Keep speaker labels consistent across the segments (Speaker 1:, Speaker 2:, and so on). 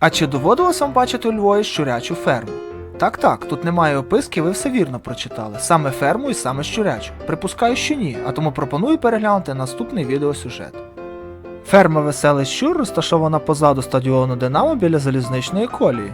Speaker 1: А чи доводилось вам бачити у Львові щурячу ферму? Так, так, тут немає описки, ви все вірно прочитали. Саме ферму і саме щурячу. Припускаю, що ні, а тому пропоную переглянути наступний відеосюжет. Ферма Веселий Щур розташована позаду стадіону Динамо біля залізничної колії.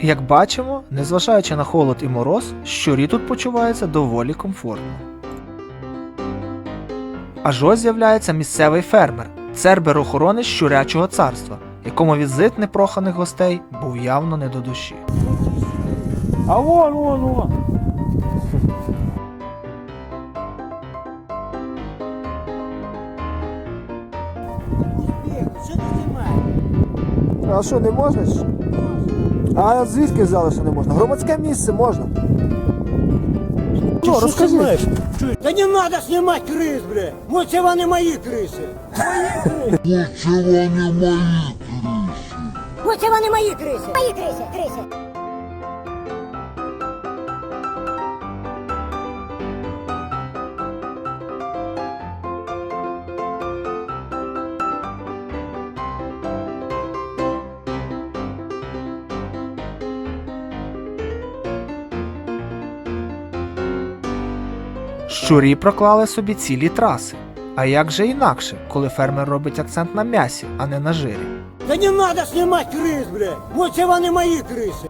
Speaker 1: Як бачимо, незважаючи на холод і мороз, щурі тут почуваються доволі комфортно. Аж ось з'являється місцевий фермер, цербер охорони щурячого царства, якому візит непроханих гостей був явно не до душі.
Speaker 2: А вон, вон, вон.
Speaker 3: Що ти знімаєш?
Speaker 2: А що, не можна? А звідки взяли, що не можна? Громадське місце можна. Ну, розкажи.
Speaker 3: Да не надо снимать крыс, бля! Вот це вони мої криси!
Speaker 4: Оце вони мої криси. Мої криси, криси.
Speaker 1: Щурі проклали собі цілі траси. А як же інакше, коли фермер робить акцент на м'ясі, а не на жирі?
Speaker 3: Та не надо знімати крыс, бля! Вот це вони мої криси!